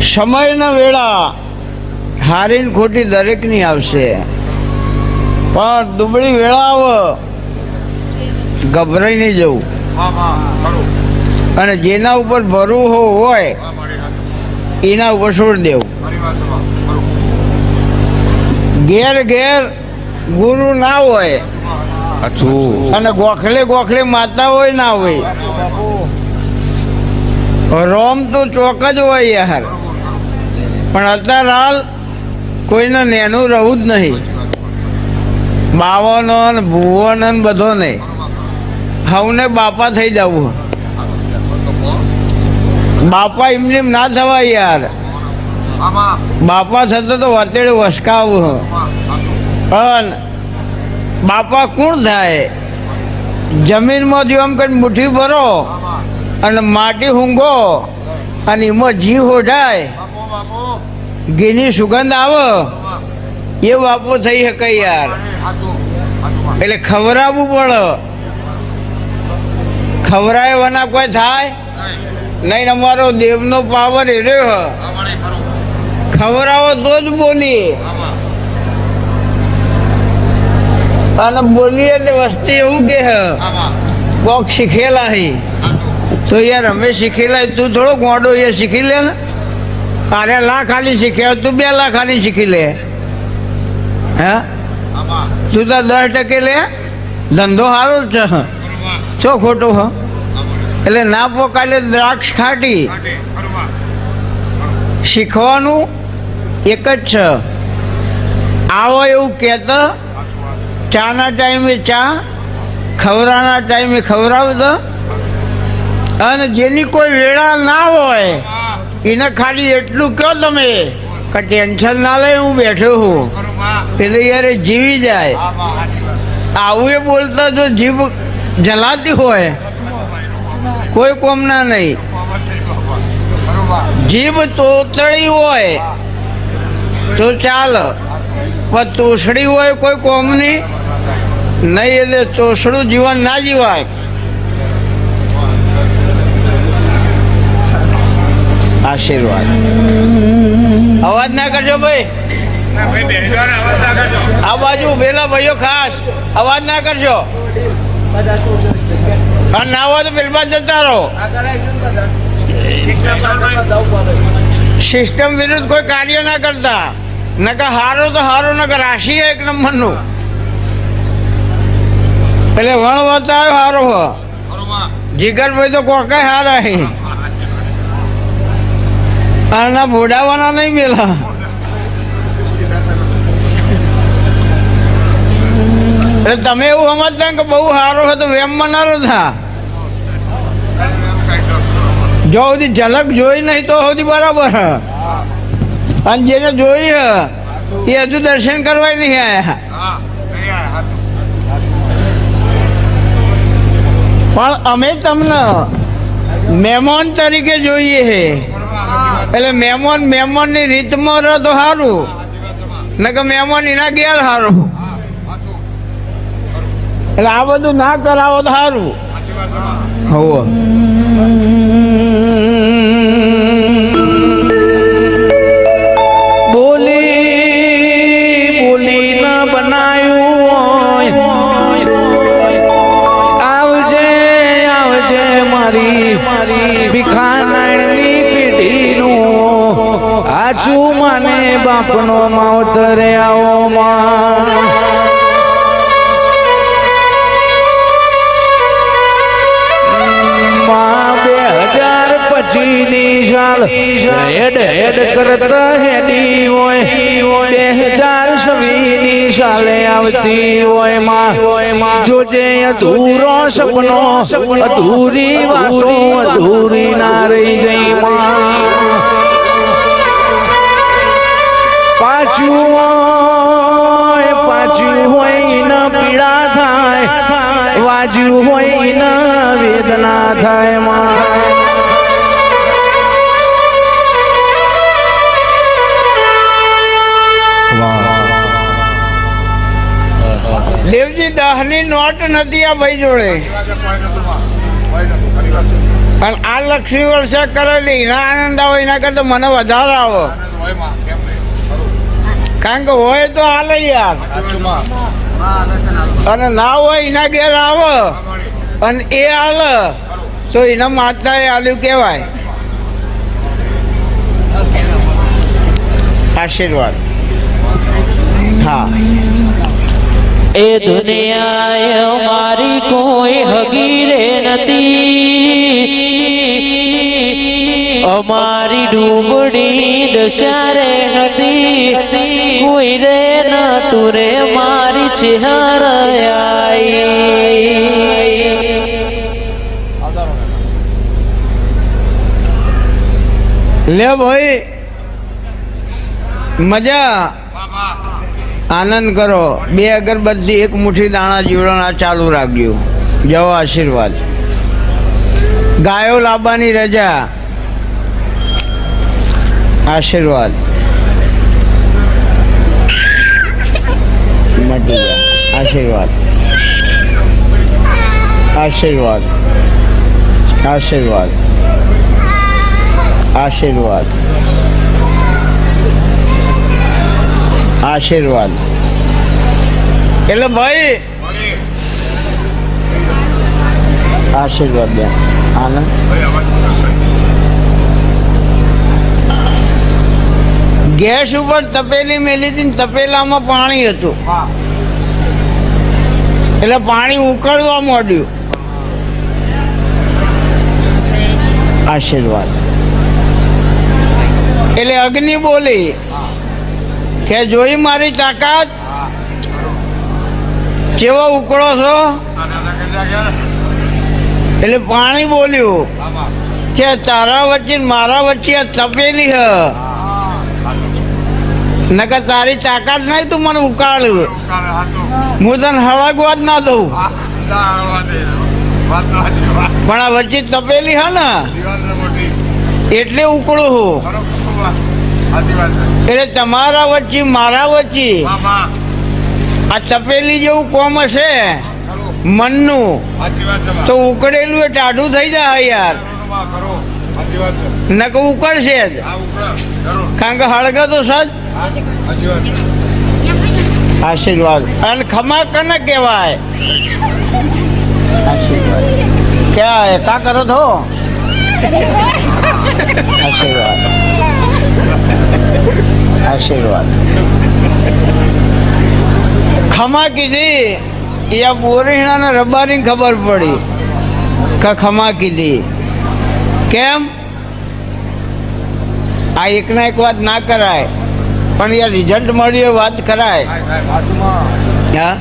સમયના વેળા હારી ને ખોટી દરેકની આવશે. પણ દુબળી વેળા આવ ગભરાઈ નહીં જવું. હા હા ખરું અને જેના ઉપર ભરવું હોય એના ઉપર છોડી દેવું. ઘેર ઘેર ગુરુ ના હોય. અને ગોખલે ગોખલે માતા હોય ના હોય. રોમ તો ચોક જ હોય યાર. પણ અત્યારે હાલ કોઈને નેનું રહું જ નહીં. બાવનો ને ભુવનો ને બધો નહીં હવને બાપા થઈ જવું. બાપા એમને ના થવાય યાર. બાપા થતો તો વતેડે વસકાવું પણ બાપા કોણ થાય? જમીનમાં જો આમ કઈ મુઠ્ઠી ભરો અને માટી ઊંઘો અને એમાં જી હોઢાય બાપો બાપો ઘીની સુગંધ આવે. એ વાપો થઈ શકે યાર. એટલે ખવરાવવું પડે. ખવડાવવાના કોઈ થાય? નહીં, અમારો દેવનો પાવર એ રહ્યો ખવરાવો તો જ બોલીએ. અને બોલીએ એટલે વસ્તી એવું કે કોક શીખેલા હી. તો યાર અમે શીખેલા તું થોડો ગોંડો એ શીખી લે ને. અરે લાખ ખાલી શીખ્યા તું બે લાખ ખાલી શીખી લે. હે? તું તો દસ ટકે લે. ધંધો સારો જ છે છો ખોટો, હ? એટલે ના પોકાલે દ્રાક્ષ ખાટી. શીખવાનું એક જ છે. આવો એવું કહેતો, ચાના ટાઈમે ચા, ખવરાના ટાઈમે ખવરાવતો અને જેની કોઈ વેળા ના હોય એને ખાલી એટલું કહો તમે કે ટેન્શન ના લે, હું બેઠો છું. એટલે યારે જીવી જાય. આવું એ બોલતા જો જીભ જલાતી હોય, કોઈ કોમના નહીં. જીભ તોતળી હોય તો ચાલ. પણ તોસડી હોય કોઈ કોમની નહીં, એટલે તોસડું જીવન ના જીવાય. આશીર્વાદ. અવાજ ના કરજો ભાઈ. આ બાજુ ઉભેલા ભાઈઓ ખાસ. અવાજ ના કરજો. અને ના હોય તો બિલમાં જતા રહો. સિસ્ટમ વિરુદ્ધ કોઈ કાર્ય ના કરતા. નકા હારો તો હારો નકર રાશિ એક નંબરનું. એટલે વણ વતાવ્યો હારો હો. ભાઈ તો કોકાય હારા હે. આના ભોડાવાના નહીં એટલે તમે એવું સમજતા કે બહુ સારો હતો વેમમાં ના થા. જો સુધી ઝલક જોઈ નહીં તો સુધી બરાબર હ અને જેને જોઈ હ એ હજુ દર્શન કરવા નહીં આયા. હા નહીં આ હાચું પણ અમે તમને મહેમાન તરીકે જોઈએ માં એટલે મહેમાન મહેમાનની રીતમાં રહે તો સારું નકર મહેમાન એના ગેર સારું એટલે આ બધું ના કરાવો તો સારું હોવ. બોલી બોલી ના બનાયું. પેઢીનું મને બાપનો માવતરે આવો માં. માં બે હજાર પચીસની સાલ હેડ હેડ કરતા હેડી હોય. સાલે આવતી હોયમાં. જોજે સપનો, અધૂરી વાતો, અધૂરી ના રહી જઈ માં. પાછું હોય પાછું હોય ન પીડા થાય વાજ્યું હોય ન વેદના થાયમાં. દેવજી, દહની નોટ નથી આ ભાઈ જોડે. અને આ લક્ષ્મી વર્ષા કરેલી, એના આનંદ આવે, એના કરતા મને વધારે આવે આનંદ હોયમાં કેમ નહીં ખરું કારણ કે હોય તો હાલે યાર. અને ના હોય એના ઘેર આવે. અને એ હાલે. તો એના એ આલ્યું કહેવાય. આશીર્વાદ. હા. એ દુનિયા મારી કોઈ અમારી ડૂબડી દશારે હતી. કોઈ રે ના તુરે મારી ચેહરાઈ લે ભાઈ, મજા. આનંદ કરો. બે અગરબત્તી, એક મુઠ્ઠી દાણા જીવડાના ચાલુ રાખજો. જવો આશીર્વાદ. ગાયો લાવવાની રજા. આશીર્વાદ મટી ગયા આશીર્વાદ આશીર્વાદ આશીર્વાદ આશીર્વાદ આશીર્વાદ એટલે ભાઈ વળી આશીર્વાદ દે આનંદ ગેસ ઉપર તપેલી મેલી હતી તપેલામાં પાણી હતું. એટલે પાણી ઉકળવા માંડ્યું. આશીર્વાદ. એટલે અગ્નિ બોલી કે જોઈ મારી તાકાત? કેવો ઉકળો છો? એટલે પાણી બોલ્યું કે તારા વચ્ચે મારા વચ્ચે તપેલી હ. નકર તારી તાકાત નહીં તું મને ઉકાળ. હું તને હળગવા જ ના દઉં. પણ આ વચ્ચે તપેલી હે ને? એટલે ઉકળું હું. એટલે તમારા વચ્ચે મારા વચ્ચે આ તપેલી જેવું કોમ હશે? મનનું. તો ઉકળેલું એ ટાઢું થઈ જાય યાર. છે. ઉકળશે જ. કારણ કે હળગે તો સજ. આશીર્વાદ. અને ખમા કને કહેવાય? આશીર્વાદ. ક્યાં કા કરો છો આશીર્વાદ. આશીર્વાદ. ખમા કીધી. એ આ બોરીણા ને રબારી ખબર પડી. કે ખમા કીધી. કેમ? આ એકના એક વાત ના કરાય. પણ યાર રિઝલ્ટ મળ્યું વાત કરાય. હા?